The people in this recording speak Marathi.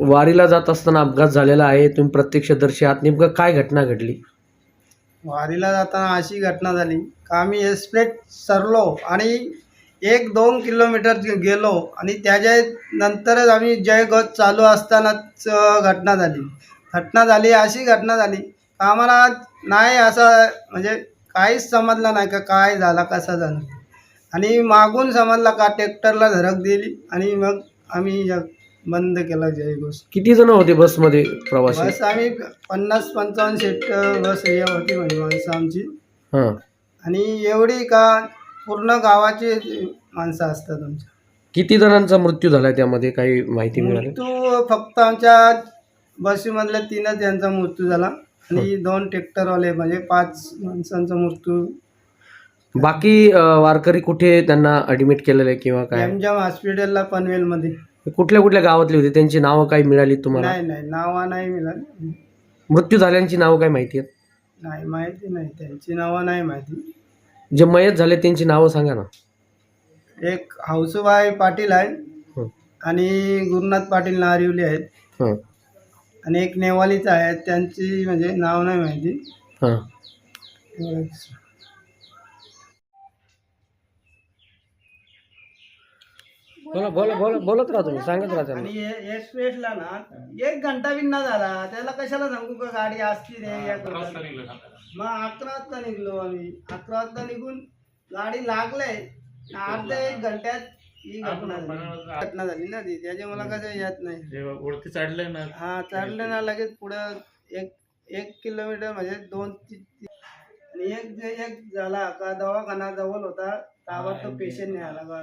वारीला जात असताना अपघात झालेला आहे. तुम्ही प्रत्यक्षदर्शी आहात. नेमकं काय घटना घडली? वारीला जाताना अशी घटना झाली. का आम्ही एस्प्लेट सरलो आणि एक दोन किलोमीटर गेलो आणि त्याच्या नंतरच आम्ही जयगत चालू असतानाच घटना झाली. घटना झाली अशी घटना झाली. आम्हाला नाही असं म्हणजे काहीच समजलं नाही का काय झाला कसा झाला. आणि मागून समजला का ट्रॅक्टरला धडक दिली आणि मग आम्ही बंद केला जयघोष किती जण होते बसमध्ये प्रवासी? बस आम्ही पन्नास पंचावन्न सीट बस हे होती म्हणजे माणसं आमची. हां. आणि एवढी का पूर्ण गावाची माणसं असतात आमच्या. किती जणांचा मृत्यू झाला त्यामध्ये? काही माहिती मिळाली? मृत्यू फक्त आमच्या बसमधल्या तीनच यांचा मृत्यू झाला. आणि दोन ट्रॅक्टरवाले म्हणजे पाच माणसांचा मृत्यू बाकी अं, वारकरी कुठे त्यांना ॲडमिट केलेलं आहे किंवा काय? एमजाम हॉस्पिटलला पनवेलमध्ये. कुठल्या कुठल्या गावातली होती? त्यांची नावं काही मिळाली तुम्हाला? नाही नाही. नावा नाही मिळाली. मृत्यू झाल्यांची नावं काय माहिती आहेत? नाही माहिती नाही. त्यांची नावं नाही माहिती. जे मयत झाले त्यांची नावं सांगा ना. एक हौसूबाई पाटील आहे हं, आणि गुरुनाथ पाटील नारिवली आहेत. हं, आणि एक नेवालीच आहे. त्यांची म्हणजे नाव नाही माहिती. हं. एवढंच. बोला बोला बोला बोलत राहा तुम्ही सांगत राहा त्यांना. आणि हे- एक्सप्रेसला ना एक घंटा बिन्ना झाला त्याला कशाला सांगू का गाडी असती रे या. मग अकरा वाजता निघलो आम्ही. अकरा वाजता निघून गाडी लागले अर्ध्या एक घंट्यात ही घटना झाली. घटना झाली ना ती. त्याच्या मला कसं येत नाही. वरती चढलंय ना. हा चढले ना लगेच पुढं एक एक किलोमीटर म्हणजे दोन ती- ती- आणि एक जे एक झाला का दवाखाना जवळ होता ताबडतोब पेशंट नाही आला बा